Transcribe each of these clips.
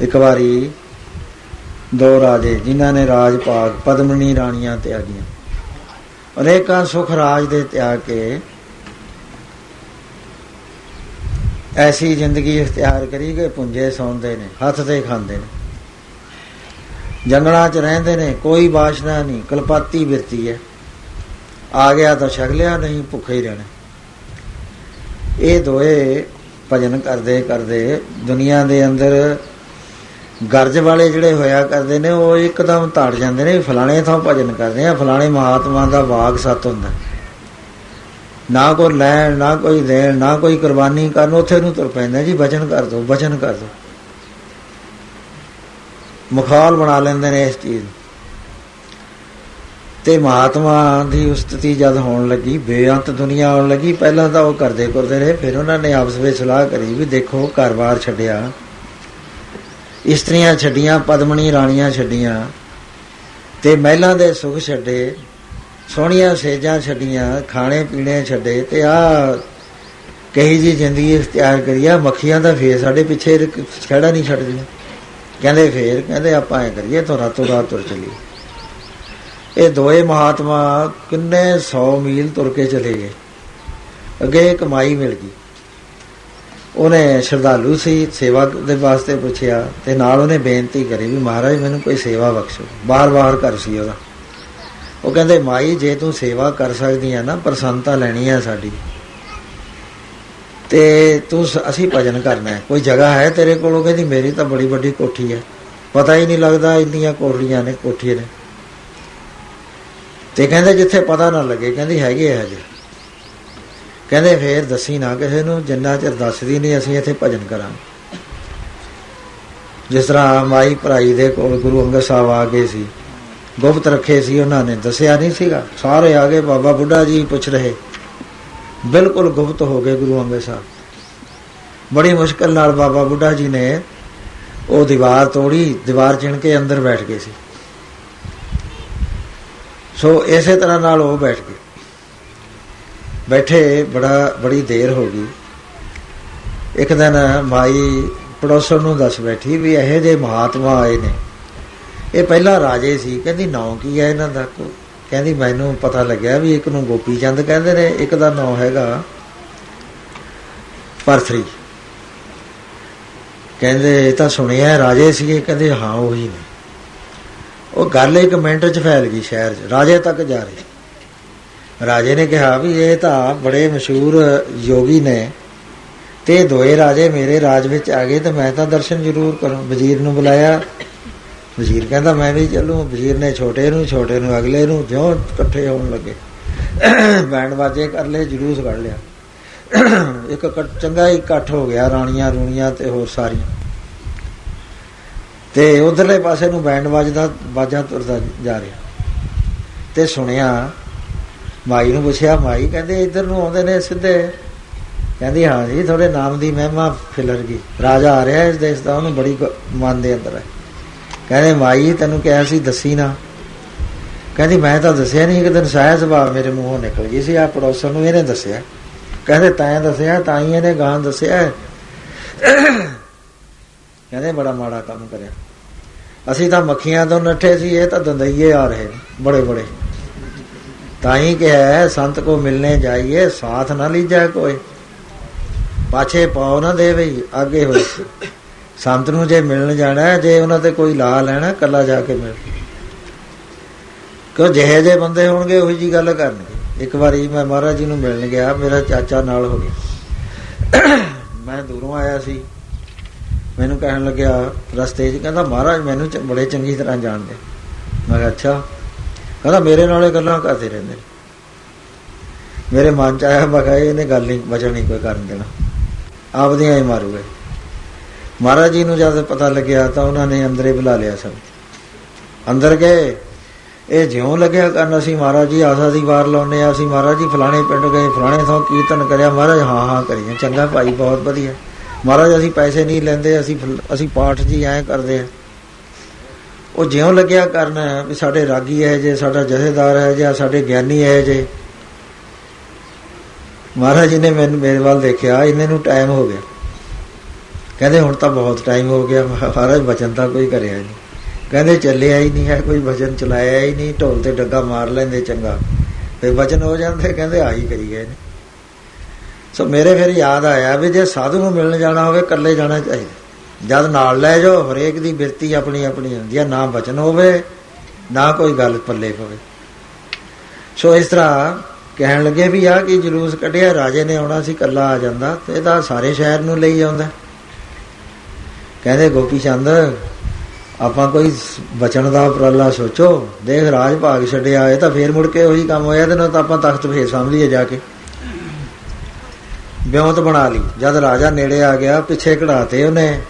ਇੱਕ ਵਾਰੀ ਦੋ ਰਾਜੇ ਜਿਨ੍ਹਾਂ ਨੇ ਰਾਜ ਭਾਗ ਪਦਮਨੀ ਰਾਣੀਆਂ ਤਿਆਗੀਆਂ। ਅਨੇਕਾਂ ਸੁਖ ਰਾਜ ਦੇ ਤਿਆਗ ਕੇ ਐਸੀ ਜ਼ਿੰਦਗੀ ਇਖਤਿਆਰ ਕਰੀ ਕਿ ਪੁੰਜੇ ਸੌਂਦੇ ਨੇ, ਹੱਥ ਤੇ ਖਾਂਦੇ ਨੇ। ਜੰਗਲਾਂ 'ਚ ਰਹਿੰਦੇ ਨੇ, ਕੋਈ ਬਾਸ਼ਨਾ ਨਹੀਂ, ਕਲਪਾਤੀ ਬਿਰਤੀ ਹੈ। ਆ ਗਿਆ ਤਾਂ ਛਕ ਲਿਆ ਨਹੀਂ, ਭੁੱਖੇ ਹੀ ਰਹਿਣਾ। ਇਹ ਦੋਏ ਭਜਨ ਕਰਦੇ ਕਰਦੇ ਦੁਨੀਆ ਦੇ ਅੰਦਰ ਗਰਜ ਵਾਲੇ ਜਿਹੜੇ ਹੋਇਆ ਕਰਦੇ ਨੇ, ਉਹ ਇੱਕਦਮ ਧੜ ਜਾਂਦੇ ਨੇ ਫਲਾਣੇ ਥਾਂ ਭਜਨ ਕਰਦੇ ਆ, ਫਲਾਣੇ ਮਹਾਤਮਾ ਦਾ ਵਾਗ ਸਤ ਹੁੰਦਾ। ਨਾ ਕੋਈ ਲੈਣ, ਨਾ ਕੋਈ ਦੇਣ, ਨਾ ਕੋਈ ਕੁਰਬਾਨੀ ਕਰਨ, ਉੱਥੇ ਨੂੰ ਤੁਰ ਪੈਂਦਾ ਜੀ ਵਚਨ ਕਰ ਦੋ ਵਚਨ ਕਰ ਦੋ। ਮੁਖਾਲ ਬਣਾ ਲੈਂਦੇ ਨੇ ਇਸ ਚੀਜ਼ ਤੇ ਮਹਾਤਮਾ ਦੀ ਉਸਤਤੀ ਜਦ ਹੋਣ ਲੱਗੀ, ਬੇਅੰਤ ਦੁਨੀਆ ਆਉਣ ਲੱਗੀ, ਪਹਿਲਾਂ ਤਾਂ ਉਹ ਕਰਦੇ ਕਰਦੇ ਰਹੇ, ਫਿਰ ਉਹਨਾਂ ਨੇ ਆਪਸ ਵਿੱਚ ਸਲਾਹ ਕਰੀ ਵੀ ਦੇਖੋ ਘਰ-ਬਾਰ ਛੱਡਿਆ। ਇਸਤਰੀਆਂ ਛੱਡੀਆਂ, ਪਦਮਣੀ ਰਾਣੀਆਂ ਛੱਡੀਆਂ, ਤੇ ਮਹਿਲਾਂ ਦੇ ਸੁਖ ਛੱਡੇ, ਸੋਹਣੀਆਂ ਸੇਜਾਂ ਛੱਡੀਆਂ, ਖਾਣੇ ਪੀਣੇ ਛੱਡੇ, ਤੇ ਆ ਕਹੀ ਜੀ ਜ਼ਿੰਦਗੀ ਇਖਤਿਆਰ ਕਰੀਆ ਮੱਖੀਆਂ ਦਾ ਫੇਰ ਸਾਡੇ ਪਿੱਛੇ ਛੜਾ ਨਹੀਂ ਛੱਡਦੀਆਂ ਕਹਿੰਦੇ ਫੇਰ, ਕਹਿੰਦੇ ਆਪਾਂ ਐ ਕਰੀਏ ਤਾਂ ਰਾਤੋਂ ਰਾਤ ਤੁਰ ਚਲੀਏ। ਇਹ ਦੋਏ ਮਹਾਤਮਾ ਕਿੰਨੇ 100 ਮੀਲ ਤੁਰ ਕੇ ਚਲੇ ਗਏ। ਅੱਗੇ ਕਮਾਈ ਮਿਲ ਗਈ। ਉਹਨੇ ਸ਼ਰਧਾਲੂ ਸੀ, ਸੇਵਾ ਦੇ ਵਾਸਤੇ ਪੁੱਛਿਆ, ਤੇ ਨਾਲ ਉਹਨੇ ਬੇਨਤੀ ਕਰੀ ਵੀ ਮਹਾਰਾਜ, ਮੈਨੂੰ ਕੋਈ ਸੇਵਾ ਬਖਸ਼ੋ। ਬਾਰ-ਬਾਰ ਕਰ ਸੀ ਉਹਦਾ। ਉਹ ਕਹਿੰਦੇ, ਮਾਈ, ਜੇ ਤੂੰ ਸੇਵਾ ਕਰ ਸਕਦੀ ਆ ਨਾ, ਪ੍ਰਸੰਨਤਾ ਲੈਣੀ ਆ ਸਾਡੀ। ਤੇ ਤੂੰ ਅਸੀਂ ਭਜਨ ਕਰਨਾ ਹੈ। ਕੋਈ ਜਗ੍ਹਾ ਹੈ ਤੇਰੇ ਕੋਲ? ਉਹ ਕਹਿੰਦੀ, ਮੇਰੀ ਤਾਂ ਬੜੀ ਵੱਡੀ ਕੋਠੀ ਹੈ। ਪਤਾ ਹੀ ਨਹੀਂ ਲੱਗਦਾ ਇੰਨੀਆਂ ਕੋਠੀਆਂ ਨੇ ਕੋਠੀਆਂ ਨੇ। ਤੇ ਕਹਿੰਦੇ, ਜਿੱਥੇ ਪਤਾ ਨਾ ਲੱਗੇ, ਕਹਿੰਦੀ, ਹੈਗੇ ਆ ਹਜੇ। ਕਹਿੰਦੇ ਫੇਰ ਦੱਸੀ ਨਾ ਕਿਸੇ ਨੂੰ, ਜਿੰਨਾ ਚਿਰ ਦੱਸਦੀ ਨਹੀਂ ਅਸੀਂ ਇੱਥੇ ਭਜਨ ਕਰਾਂਗੇ। ਜਿਸ ਤਰ੍ਹਾਂ ਮਾਈ ਭਰਾਈ ਦੇ ਕੋਲ ਗੁਰੂ ਅੰਗਦ ਸਾਹਿਬ ਆ ਗਏ ਸੀ, ਗੁਪਤ ਰੱਖੇ ਸੀ ਉਹਨਾਂ ਨੇ, ਦੱਸਿਆ ਨਹੀਂ ਸੀਗਾ। ਸਾਰੇ ਆ ਗਏ, ਬਾਬਾ ਬੁੱਢਾ ਜੀ ਪੁੱਛ ਰਹੇ। ਬਿਲਕੁਲ ਗੁਪਤ ਹੋ ਗਏ ਗੁਰੂ ਅੰਗਦ ਸਾਹਿਬ। ਬੜੀ ਮੁਸ਼ਕਲ ਨਾਲ ਬਾਬਾ ਬੁੱਢਾ ਜੀ ਨੇ ਉਹ ਦੀਵਾਰ ਤੋੜੀ, ਦੀਵਾਰ ਚਿਣ ਕੇ ਅੰਦਰ ਬੈਠ ਗਏ ਸੀ। ਸੋ ਇਸੇ ਤਰ੍ਹਾਂ ਨਾਲ ਉਹ ਬੈਠ ਗਏ। ਬੈਠੇ ਬੜਾ, ਬੜੀ ਦੇਰ ਹੋ ਗਈ। ਇੱਕ ਦਿਨ ਮਾਈ ਪੜੋਸਣ ਨੂੰ ਦੱਸ ਬੈਠੀ ਵੀ ਇਹੋ ਜਿਹੇ ਮਹਾਤਮਾ ਆਏ ਨੇ। ਇਹ ਪਹਿਲਾਂ ਰਾਜੇ ਸੀ, ਕਹਿੰਦੀ ਨਾਂ ਕੀ ਹੈ ਇਹਨਾਂ ਦਾ? ਕੋ- ਕਹਿੰਦੀ ਮੈਨੂੰ ਪਤਾ ਲੱਗਿਆ ਵੀ ਇੱਕ ਨੂੰ ਗੋਪੀ ਚੰਦ ਕਹਿੰਦੇ ਨੇ, ਇੱਕ ਦਾ ਨਾਂ ਹੈਗਾ ਪਰਥਰੀ ਕਹਿੰਦੇ ਇਹ ਤਾਂ ਸੁਣਿਆ ਰਾਜੇ ਸੀਗੇ, ਕਹਿੰਦੇ ਹਾਂ ਉਹੀ ਨੇ। ਉਹ ਗੱਲ ਇੱਕ ਮਿੰਟ 'ਚ ਫੈਲ ਗਈ ਸ਼ਹਿਰ 'ਚ, ਰਾਜੇ ਤੱਕ ਜਾ ਰਹੀ। ਰਾਜੇ ਨੇ ਕਿਹਾ ਵੀ ਇਹ ਤਾਂ ਬੜੇ ਮਸ਼ਹੂਰ ਯੋਗੀ ਨੇ ਤੇ ਦੋਏ ਰਾਜੇ ਮੇਰੇ ਰਾਜ ਵਿੱਚ ਆ ਗਏ ਤੇ ਮੈਂ ਤਾਂ ਦਰਸ਼ਨ ਜ਼ਰੂਰ ਕਰਾਂ। ਵਜ਼ੀਰ ਨੂੰ ਬੁਲਾਇਆ। ਵਜ਼ੀਰ ਕਹਿੰਦਾ, ਮੈਂ ਵੀ ਚੱਲੂ। ਵਜ਼ੀਰ ਨੇ ਛੋਟੇ ਨੂੰ ਛੋਟੇ ਨੂੰ, ਅਗਲੇ ਨੂੰ ਜਿਉਂ ਇਕੱਠੇ ਹੋਣ ਲੱਗੇ। ਬੈਂਡ ਬਾਜੇ ਕਰ ਲਏ, ਜਲੂਸ ਕੱਢ ਲਿਆ। ਇੱਕ ਚੰਗਾ ਹੀ ਇਕੱਠ ਹੋ ਗਿਆ, ਰਾਣੀਆਂ ਰੂਣੀਆਂ ਤੇ ਹੋਰ ਸਾਰੀਆਂ। ਤੇ ਉਧਰਲੇ ਪਾਸੇ ਨੂੰ ਬੈਂਡ ਵੱਜਦਾ ਬਾਜਾ ਤੁਰਦਾ ਜਾ ਰਿਹਾ। ਤੇ ਸੁਣਿਆ ਮਾਈ ਨੂੰ ਪੁੱਛਿਆ, ਮਾਈ ਕਹਿੰਦੇ ਇੱਧਰ ਨੂੰ ਆਉਂਦੇ ਨੇ ਸਿੱਧੇ। ਕਹਿੰਦੀ, ਹਾਂ ਜੀ, ਤੁਹਾਡੇ ਨਾਮ ਦੀ ਮਹਿਮਾ ਫਿਲਰ ਗਈ। ਰਾਜਾ ਆ ਰਿਹਾ ਇਸ ਦੇਸ਼ ਦਾ, ਉਹਨੂੰ ਬੜੀ ਮਨ ਦੇ ਅੰਦਰ ਹੈ। ਕਹਿੰਦੇ, ਮਾਈ, ਤੈਨੂੰ ਕਿਹਾ ਸੀ, ਦੱਸੀ ਨਾ। ਕਹਿੰਦੀ, ਮੈਂ ਤਾਂ ਦੱਸਿਆ ਨਹੀਂ, ਇੱਕ ਦਿਨ ਸਹਿਜ ਸੁਭਾਅ ਮੇਰੇ ਮੂੰਹੋਂ ਨਿਕਲ ਗਈ ਸੀ ਆ ਪੜੋਸਣ ਨੂੰ ਇਹਨੇ ਦੱਸਿਆ। ਕਹਿੰਦੇ, ਤੈਂ ਦੱਸਿਆ, ਤਾਂ ਹੀ ਇਹਨੇ ਗਾਂ ਦੱਸਿਆ। ਕਹਿੰਦੇ, ਬੜਾ ਮਾੜਾ ਕੰਮ ਕਰਿਆ। ਅਸੀਂ ਤਾਂ ਮੱਖੀਆਂ ਤੋਂ ਨੱਠੇ ਸੀ, ਇਹ ਤਾਂ ਦੰਦਈਏ ਆ ਰਹੇ ਨੇ ਬੜੇ ਬੜੇ ਤਾਂ ਹੀ ਕਿਹਾ ਹੈ, ਸੰਤ ਕੋ ਮਿਲਨੇ ਜਾਈਏ ਸਾਥ ਨਾ ਲੀਜੈ ਕੋਈ। ਪਾਛੇ ਪਾਉ ਨਾ ਦੇ ਅੱਗੇ ਹੋਈ ਸੰਤ ਨੂੰ ਜੇ ਮਿਲਣ ਜਾਣਾ ਹੈ, ਜੇ ਉਹਨਾਂ ਤੇ ਕੋਈ ਲਾ ਲੈਣਾ ਕੱਲਾ ਜਾ ਕੇ ਮਿਲ। ਕਿਉਂ ਜਿਹੇ ਜੇ ਬੰਦੇ ਹੋਣਗੇ ਉਹੀ ਜੀ ਗੱਲ ਕਰਨਗੇ। ਇੱਕ ਵਾਰੀ ਮੈਂ ਮਹਾਰਾਜ ਜੀ ਨੂੰ ਮਿਲਣ ਗਿਆ ਮੇਰਾ ਚਾਚਾ ਨਾਲ ਹੋ ਗਿਆ। ਮੈਂ ਦੂਰੋਂ ਆਇਆ ਸੀ। ਮੈਨੂੰ ਕਹਿਣ ਲੱਗਿਆ ਰਸਤੇ 'ਚ ਕਹਿੰਦਾ ਮਹਾਰਾਜ ਮੈਨੂੰ ਬੜੇ ਚੰਗੀ ਤਰ੍ਹਾਂ ਜਾਣਦੇ। ਮੈਂ ਕਿਹਾ ਅੱਛਾ। ਕਹਿੰਦਾ ਮੇਰੇ ਨਾਲੇ ਗੱਲਾਂ ਕਰਦੇ ਰਹਿੰਦੇ ਨੇ। ਮੇਰੇ ਮਨ ਚ ਆਇਆ, ਮੈਂ ਕਿਹਾ ਇਹਨੇ ਗੱਲ ਨਹੀਂ ਬਚਣ ਨਹੀਂ ਕੋਈ ਕਰਨ ਦੇਣਾ। ਆਪਦੀਆਂ ਹੀ ਮਾਰੂਗੇ ਮਹਾਰਾਜ ਜੀ ਨੂੰ ਜਦ ਪਤਾ ਲੱਗਿਆ ਤਾਂ ਉਹਨਾਂ ਨੇ ਅੰਦਰੇ ਬੁਲਾ ਲਿਆ ਸਭ ਅੰਦਰ ਗਏ। ਇਹ ਜਿਉਂ ਲੱਗਿਆ ਕਰਨ, ਅਸੀਂ ਮਹਾਰਾਜ ਜੀ ਆਸਾ ਦੀ ਵਾਰ ਲਾਉਨੇ ਆ ਅਸੀਂ ਮਹਾਰਾਜ ਜੀ ਫਲਾਣੇ ਪਿੰਡ ਗਏ, ਫਲਾਣੇ ਥਾਂ ਕੀਰਤਨ ਕਰਿਆ, ਮਹਾਰਾਜ ਹਾਂ ਹਾਂ ਕਰੀਏ ਚੰਗਾ ਭਾਈ, ਬਹੁਤ ਵਧੀਆ। ਮਹਾਰਾਜ, ਅਸੀਂ ਪੈਸੇ ਨਹੀਂ ਲੈਂਦੇ, ਅਸੀਂ ਅਸੀਂ ਪਾਠ ਜੀ ਐਂ ਕਰਦੇ ਆ ਉਹ ਜਿਉਂ ਲੱਗਿਆ ਕਰਨ ਵੀ ਸਾਡੇ ਰਾਗੀ ਹੈ ਜੇ ਸਾਡਾ ਜਥੇਦਾਰ ਹੈ ਜਾਂ ਸਾਡੇ ਗਿਆਨੀ ਹੈ ਜੇ ਮਹਾਰਾਜ ਜੀ ਨੇ ਮੈਨੂੰ ਮੇਰੇ ਵੱਲ ਦੇਖਿਆ ਇਹਨੇ ਨੂੰ ਟਾਈਮ ਹੋ ਗਿਆ। ਕਹਿੰਦੇ ਹੁਣ ਤਾਂ ਬਹੁਤ ਟਾਈਮ ਹੋ ਗਿਆ, ਮਹਾਰਾਜ ਬਚਨ ਤਾਂ ਕੋਈ ਕਰਿਆ ਨਹੀਂ। ਕਹਿੰਦੇ ਚੱਲਿਆ ਹੀ ਨਹੀਂ ਹੈ, ਕੋਈ ਵਚਨ ਚਲਾਇਆ ਹੀ ਨਹੀਂ, ਢੋਲ ਤੇ ਡੱਗਾ ਮਾਰ ਲੈਂਦੇ ਚੰਗਾ। ਤੇ ਵਚਨ ਹੋ ਜਾਂਦੇ, ਕਹਿੰਦੇ ਆਹੀ ਕਰੀ ਗਏ ਨੇ। ਸੋ ਮੇਰੇ ਫਿਰ ਯਾਦ ਆਇਆ ਵੀ ਜੇ ਸਾਧੂ ਨੂੰ ਮਿਲਣ ਜਾਣਾ ਹੋਵੇ, ਇਕੱਲੇ ਜਾਣਾ ਚਾਹੀਦਾ। ਜਦ ਨਾਲ ਲੈ ਜਾਓ, ਹਰੇਕ ਦੀ ਬਿਰਤੀ ਆਪਣੀ ਆਪਣੀ ਹੁੰਦੀ ਹੈ ਨਾ ਬਚਨ ਹੋਵੇ, ਨਾ ਕੋਈ ਗੱਲ ਪੱਲੇ ਪਵੇ। ਸੋ ਇਸ ਤਰ੍ਹਾਂ ਕਹਿਣ ਲੱਗੇ ਵੀ ਆ ਕੀ ਜਲੂਸ ਕੱਢਿਆ, ਰਾਜੇ ਨੇ ਆਉਣਾ ਸੀ ਕੱਲਾ ਆ ਜਾਂਦਾ, ਤੇ ਇਹਦਾ ਸਾਰੇ ਸ਼ਹਿਰ ਨੂੰ ਲਈ ਆਉਂਦਾ। ਕਹਿੰਦੇ, ਗੋਪੀ ਚੰਦ, ਆਪਾਂ ਕੋਈ ਬਚਣ ਦਾ ਉਪਰਾਲਾ ਸੋਚੋ। ਦੇਖ, ਰਾਜ ਭਾਗ ਛੱਡਿਆ, ਇਹ ਤਾਂ ਫੇਰ ਮੁੜ ਕੇ ਉਹੀ ਕੰਮ ਹੋਇਆ ਤੇ ਨਾ ਤਾਂ ਆਪਾਂ ਤਖਤ ਫੇਰ ਸਾਂਭ ਲਈਏ ਜਾ ਕੇ। ਵਿਉਂਤ ਬਣਾ ਲਈ। ਜਦ ਰਾਜਾ ਨੇੜੇ ਆ ਗਿਆ, ਪਿੱਛੇ ਕਢਾਤੇ ਉਹਨੇ।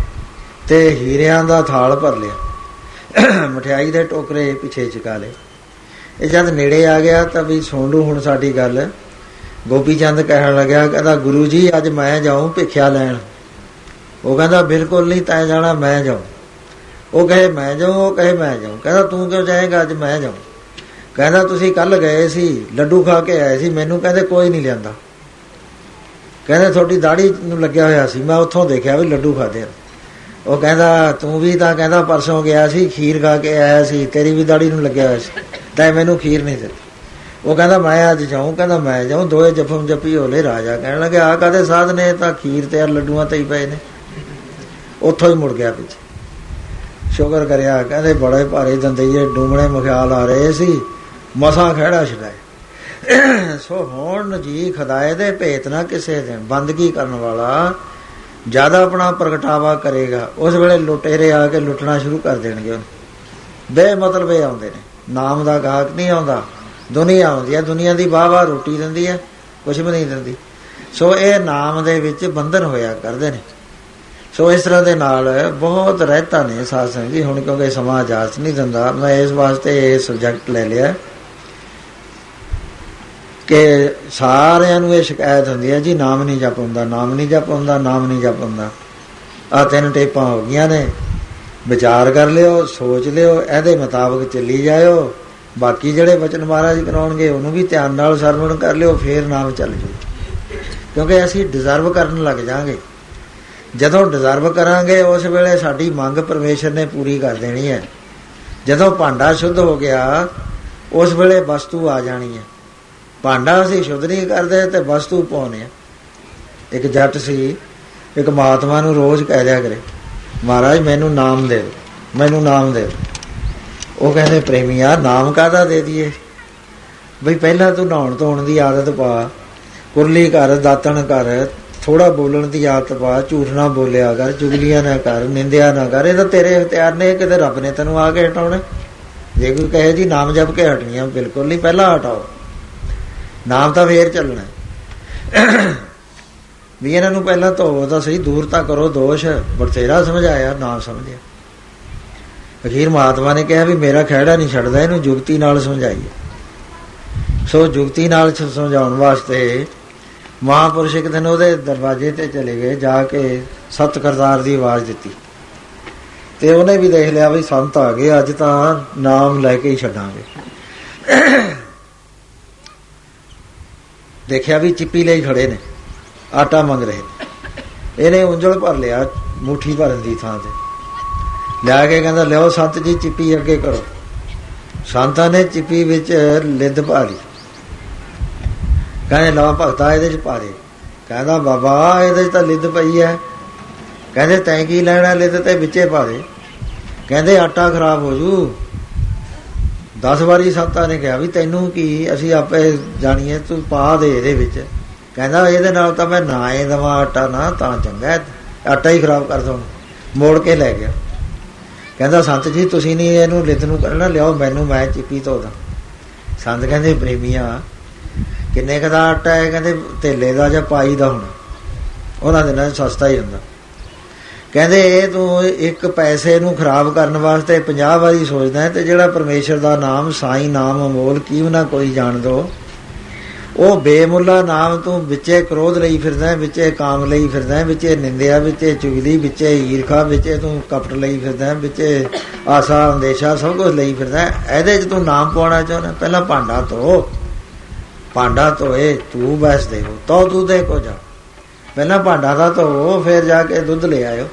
ਤੇ ਹੀਰਿਆਂ ਦਾ ਥਾਲ ਭਰ ਲਿਆ। ਮਠਿਆਈ ਦੇ ਟੋਕਰੇ ਪਿੱਛੇ ਚੁਕਾ ਲਏ। ਇਹ ਜਦ ਨੇੜੇ ਆ ਗਿਆ ਤਾਂ ਵੀ ਸੁਣ ਲੂ ਹੁਣ ਸਾਡੀ ਗੱਲ। ਗੋਪੀ ਚੰਦ ਕਹਿਣ ਲੱਗਿਆ, ਕਹਿੰਦਾ, ਗੁਰੂ ਜੀ, ਅੱਜ ਮੈਂ ਜਾਉਂ ਭਿੱਖਿਆ ਲੈਣ। ਉਹ ਕਹਿੰਦਾ, ਬਿਲਕੁਲ ਨਹੀਂ, ਤੈਂ ਜਾਣਾ, ਮੈਂ ਜਾਉਂ ਉਹ ਕਹੇ, ਮੈਂ ਜਾਉਂ ਉਹ ਕਹੇ, ਮੈਂ ਜਾਉਂ ਕਹਿੰਦਾ, ਤੂੰ ਕਿਉਂ ਜਾਏਗਾ, ਅੱਜ ਮੈਂ ਜਾਉਂ ਕਹਿੰਦਾ, ਤੁਸੀਂ ਕੱਲ ਗਏ ਸੀ, ਲੱਡੂ ਖਾ ਕੇ ਆਏ ਸੀ, ਮੈਨੂੰ ਕਹਿੰਦੇ ਕੋਈ ਨਹੀਂ ਲਿਆਂਦਾ। ਕਹਿੰਦੇ, ਤੁਹਾਡੀ ਦਾੜੀ ਨੂੰ ਲੱਗਿਆ ਹੋਇਆ ਸੀ, ਮੈਂ ਉੱਥੋਂ ਦੇਖਿਆ ਵੀ ਲੱਡੂ ਖਾਦੇ ਉਹ ਕਹਿੰਦਾ, ਤੂੰ ਵੀ ਤਾਂ ਕਹਿੰਦਾ ਪਰਸੋਂ ਗਿਆ ਸੀ, ਖੀਰ ਖਾ ਕੇ ਆਇਆ ਸੀ, ਤੇਰੀ ਵੀ ਦਾੜੀ ਨੂੰ ਲੱਗਿਆ ਹੋਇਆ ਸੀ, ਤੈਂ ਮੈਨੂੰ ਖੀਰ ਨਹੀਂ ਦਿੱਤੀ। ਉਹ ਕਹਿੰਦਾ, ਮੈਂ ਅੱਜ ਜਾਉਂ ਕਹਿੰਦਾ, ਮੈਂ ਜਾਉਂ ਦੋਏ ਜਫਮ ਜਪੀ ਹੋਲੇ ਰਾਜਾ, ਕਹਿਣ ਲੱਗੇ ਆ ਕਾਦੇ ਸਾਧ ਨੇ ਤਾਂ ਖੀਰ ਤੇ ਲੱਡੂਆਂ ਤੇ ਹੀ ਪਏ ਨੇ। ਉੱਥੋਂ ਹੀ ਮੁੜ ਗਿਆ ਪਿੱਛੇ। ਸ਼ੁਕਰ ਕਰਿਆ, ਕਹਿੰਦੇ, ਬੜੇ ਭਾਰੇ ਦੰਦਈਏ, ਡੂਮਣੇ ਮਖਿਆਲ ਆ ਰਹੇ ਸੀ, ਮਸਾ ਖੜਾ ਛਡਾਏ ਸੋ ਹੁਣ ਜੀ ਖਦਾਏ ਦੇ ਭੇਤ ਨਾ ਕਿਸੇ ਦੇ ਬੰਦਗੀ ਕਰਨ ਵਾਲਾ ਜ਼ਿਆਦਾ ਆਪਣਾ ਪ੍ਰਗਟਾਵਾ ਕਰੇਗਾ, ਉਸ ਵੇਲੇ ਲੁਟੇਰੇ ਆ ਕੇ ਲੁੱਟਣਾ ਸ਼ੁਰੂ ਕਰ ਦੇਣਗੇ ਉਹਨੂੰ। ਬੇ ਮਤਲਬ ਇਹ ਆਉਂਦੇ ਨੇ। ਨਾਮ ਦਾ ਗਾਹਕ ਨਹੀਂ ਆਉਂਦਾ। ਦੁਨੀਆ ਆਉਂਦੀ ਹੈ। ਦੁਨੀਆ ਦੀ ਵਾਹ ਰੋਟੀ ਦਿੰਦੀ ਹੈ ਕੁਝ ਵੀ ਨਹੀਂ ਦਿੰਦੀ। ਸੋ ਇਹ ਨਾਮ ਦੇ ਵਿੱਚ ਬੰਧਨ ਹੋਇਆ ਕਰਦੇ ਨੇ। ਸੋ ਇਸ ਤਰ੍ਹਾਂ ਦੇ ਨਾਲ ਬਹੁਤ ਰਹਿਤਾ ਨੇ ਸਾਧ ਸੰਗਤ ਜੀ। ਹੁਣ ਕਿਉਂਕਿ ਸਮਾਂ ਇਜਾਜ਼ਤ ਨਹੀਂ ਦਿੰਦਾ, ਮੈਂ ਇਸ ਵਾਸਤੇ ਇਹ ਸਬਜੈਕਟ ਲੈ ਲਿਆ। ਕਿ ਸਾਰਿਆਂ ਨੂੰ ਇਹ ਸ਼ਿਕਾਇਤ ਹੁੰਦੀ ਹੈ ਜੀ, ਨਾਮ ਨਹੀਂ ਜਪ ਹੁੰਦਾ ਨਾਮ ਨਹੀਂ ਜਪ ਹੁੰਦਾ ਨਾਮ ਨਹੀਂ ਜਪ ਹੁੰਦਾ ਆ ਤਿੰਨ ਟੇਪਾਂ ਹੋ ਗਈਆਂ ਨੇ। ਵਿਚਾਰ ਕਰ ਲਿਓ, ਸੋਚ ਲਿਓ, ਇਹਦੇ ਮੁਤਾਬਕ ਚੱਲੀ ਜਾਇਓ। ਬਾਕੀ ਜਿਹੜੇ ਬਚਨ ਮਹਾਰਾਜ ਕਰਾਉਣਗੇ, ਉਹਨੂੰ ਵੀ ਧਿਆਨ ਨਾਲ ਸਰਵਣ ਕਰ ਲਿਓ, ਫੇਰ ਨਾਮ ਚੱਲ ਜੂ। ਕਿਉਂਕਿ ਅਸੀਂ ਡਿਜ਼ਰਵ ਕਰਨ ਲੱਗ ਜਾਾਂਗੇ। ਜਦੋਂ ਡਿਜ਼ਰਵ ਕਰਾਂਗੇ, ਉਸ ਵੇਲੇ ਸਾਡੀ ਮੰਗ ਪਰਮੇਸ਼ਰ ਨੇ ਪੂਰੀ ਕਰ ਦੇਣੀ ਹੈ। ਜਦੋਂ ਭਾਂਡਾ ਸ਼ੁੱਧ ਹੋ ਗਿਆ, ਉਸ ਵੇਲੇ ਵਸਤੂ ਆ ਜਾਣੀ ਹੈ। ਭਾਂਡਾ ਅਸੀਂ ਸ਼ੁੱਧ ਨਹੀਂ ਕਰਦੇ ਤੇ ਵਸਤੂ ਪਾਉਨੇ ਆ ਇੱਕ ਜੱਟ ਸੀ, ਇੱਕ ਮਹਾਤਮਾ ਨੂੰ ਰੋਜ਼ ਕਹਿ ਦਿਆ ਕਰੇ, ਮਹਾਰਾਜ, ਮੈਨੂੰ ਨਾਮ ਦੇ ਦਿਓ, ਮੈਨੂੰ ਨਾਮ ਦੇ ਉਹ ਕਹਿੰਦੇ, ਪ੍ਰੇਮੀਆ, ਨਾਮ ਕਾਦਾ ਦੇ ਦਈਏ? ਬਈ ਪਹਿਲਾਂ ਤੂੰ ਨਹਾਉਣ ਧੋਣ ਦੀ ਆਦਤ ਪਾ, ਕੁਰਲੀ ਕਰ, ਦਾਤਣ ਕਰ ਥੋੜਾ ਬੋਲਣ ਦੀ ਆਦਤ ਪਾ, ਝੂਠ ਨਾ ਬੋਲਿਆ ਕਰ, ਚੁਗਲੀਆਂ ਨਾ ਕਰ, ਨਿੰਦਿਆ ਨਾ ਕਰ, ਇਹ ਤਾਂ ਤੇਰੇ ਇਖਤਿਆਰ ਨੇ ਕਿਤੇ ਰੱਬ ਨੇ ਤੈਨੂੰ ਆ ਕੇ ਹਟਾਉਣਾ। ਜੇ ਕੋਈ ਕਹੇ ਜੀ, ਨਾਮ ਜਪ ਕੇ ਹਟਣੀਆਂ ਬਿਲਕੁਲ ਨਹੀਂ, ਪਹਿਲਾਂ ਹਟਾਓ। ਨਾਮ ਤਾਂ ਫੇਰ ਚੱਲਣਾ ਵੀ ਇਹਨਾਂ ਨੂੰ ਪਹਿਲਾਂ ਧੋਵੋ ਤਾਂ ਸਹੀ, ਦੂਰ ਤਾਂ ਕਰੋ ਦੋਸ਼ ਬਥੇਰਾ ਸਮਝਾਇਆ, ਨਾ ਸਮਝਿਆ। ਅਖੀਰ ਮਹਾਤਮਾ ਨੇ ਕਿਹਾ ਵੀ ਮੇਰਾ ਖਿਹੜਾ ਨਹੀਂ ਛੱਡਦਾ, ਇਹਨੂੰ ਜੁਗਤੀ ਨਾਲ ਸਮਝਾਈਏ। ਸੋ ਜੁਗਤੀ ਨਾਲ ਸਮਝਾਉਣ ਵਾਸਤੇ ਮਹਾਪੁਰਸ਼ ਇੱਕ ਦਿਨ ਉਹਦੇ ਦਰਵਾਜ਼ੇ ਤੇ ਚਲੇ ਗਏ, ਜਾ ਕੇ ਸਤ ਕਰਤਾਰ ਦੀ ਆਵਾਜ਼ ਦਿੱਤੀ। ਤੇ ਉਹਨੇ ਵੀ ਦੇਖ ਲਿਆ ਵੀ ਸੰਤ ਆ ਗਏ, ਅੱਜ ਤਾਂ ਨਾਮ ਲੈ ਕੇ ਹੀ ਛੱਡਾਂਗੇ। ਦੇਖਿਆ ਵੀ ਚਿੱਪੀ ਲਈ ਖੜੇ ਨੇ, ਆਟਾ ਮੰਗ ਰਹੇ ਨੇ। ਇਹਨੇ ਉਂਜਲ ਭਰ ਲਿਆ, ਮੁਠੀ ਭਰਨ ਦੀ ਥਾਂ ਤੇ। ਲਿਆ ਕੇ ਕਹਿੰਦਾ ਲਿਓ ਸੰਤ ਜੀ, ਚਿੱਪੀ ਅੱਗੇ ਕਰੋ। ਸੰਤਾਂ ਨੇ ਚਿੱਪੀ ਵਿੱਚ ਲਿੱਦ ਭਾਰੀ। ਕਹਿੰਦੇ ਲਵਾ ਭਗਤਾ, ਇਹਦੇ ਚ ਪਾ ਦੇ ਕਹਿੰਦਾ, ਬਾਬਾ, ਇਹਦੇ ਚ ਤਾਂ ਲਿੱਦ ਪਈ ਹੈ। ਕਹਿੰਦੇ, ਤੈਂ ਕੀ ਲੈਣਾ ਲਿੱਦ ਤੇ ਵਿੱਚੇ ਪਾ ਦੇ ਕਹਿੰਦੇ, ਆਟਾ ਖਰਾਬ ਹੋ ਜੂ। 10 ਵਾਰੀ ਸੰਤਾਂ ਨੇ ਕਿਹਾ ਵੀ ਤੈਨੂੰ ਕੀ, ਅਸੀਂ ਆਪੇ ਜਾਣੀਏ, ਤੂੰ ਪਾ ਦੇ ਇਹਦੇ ਵਿੱਚ। ਕਹਿੰਦਾ ਇਹਦੇ ਨਾਲ ਤਾਂ ਮੈਂ ਨਾ ਇਹ ਦਵਾ ਆਟਾ ਨਾ, ਤਾਂ ਚੰਗਾ ਆਟਾ ਹੀ ਖਰਾਬ ਕਰ ਦੋ ਮੋੜ ਕੇ ਲੈ ਗਿਆ। ਕਹਿੰਦਾ, ਸੰਤ ਜੀ, ਤੁਸੀਂ ਨਹੀਂ ਇਹਨੂੰ ਲਿੱਤ ਨੂੰ ਕਰਨਾ ਲਿਆਓ ਮੈਨੂੰ, ਮੈਂ ਚਿੱਪੀ ਧੋਦਾ ਸੰਤ ਕਹਿੰਦੇ, ਪ੍ਰੇਮੀਆਂ, ਕਿੰਨੇ ਕਦਾ ਆਟਾ ਹੈ? ਕਹਿੰਦੇ ਥੇਲੇ ਦਾ ਜਾਂ ਪਾਈ ਦਾ ਹੁਣ। ਉਹਨਾਂ ਦੇ ਨਾਲ ਸਸਤਾ ਹੀ ਹੁੰਦਾ। ਕਹਿੰਦੇ ਇਹ ਤੂੰ ਇੱਕ ਪੈਸੇ ਨੂੰ ਖਰਾਬ ਕਰਨ ਵਾਸਤੇ 50 ਵਾਰੀ ਸੋਚਦਾ ਹੈ ਤੇ ਜਿਹੜਾ ਪਰਮੇਸ਼ਰ ਦਾ ਨਾਮ ਸਾਈ, ਨਾਮ ਅਮੋਲ ਕੀਵ ਨਾ ਕੋਈ ਜਾਣ ਦੋ? ਉਹ ਬੇਮੁੱਲਾ ਨਾਮ ਤੂੰ ਵਿੱਚੇ ਕ੍ਰੋਧ ਲਈ ਫਿਰਦਾ ਵਿੱਚੇ ਕਾਮ ਲਈ ਫਿਰਦਾ ਵਿੱਚੇ ਨਿੰਦਿਆ, ਵਿੱਚੇ ਚੁਗਲੀ, ਵਿੱਚੇ ਈਰਖਾ, ਵਿੱਚੇ ਤੂੰ ਕਪਟ ਲਈ ਫਿਰਦਾ ਵਿੱਚੇ ਆਸਾ, ਅੰਦੇਸ਼ਾ ਸਭ ਕੁਝ ਲਈ ਫਿਰਦਾ ਇਹਦੇ 'ਚ ਤੂੰ ਨਾਮ ਪਾਉਣਾ ਚਾਹੁੰਦਾ ਪਹਿਲਾਂ ਭਾਂਡਾ ਧੋ। ਭਾਂਡਾ ਧੋਏ, ਤੂੰ ਬੈਸ ਦੇ ਤੋ ਤੂੰ ਦੇ ਕੋ ਜਾ। ਪਹਿਲਾਂ ਭਾਂਡਾ ਦਾ ਧੋਵੋ, ਫਿਰ ਜਾ ਕੇ ਦੁੱਧ ਲੈ ਆਇਓ।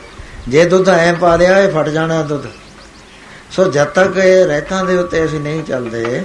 ਜੇ ਦੁੱਧ ਐ ਪਾ ਲਿਆ, ਇਹ ਫਟ ਜਾਣਾ ਦੁੱਧ। ਸੋ ਜਦ ਤੱਕ ਇਹ ਰਹਿਤਾਂ ਦੇ ਉੱਤੇ ਅਸੀਂ ਨਹੀਂ ਚੱਲਦੇ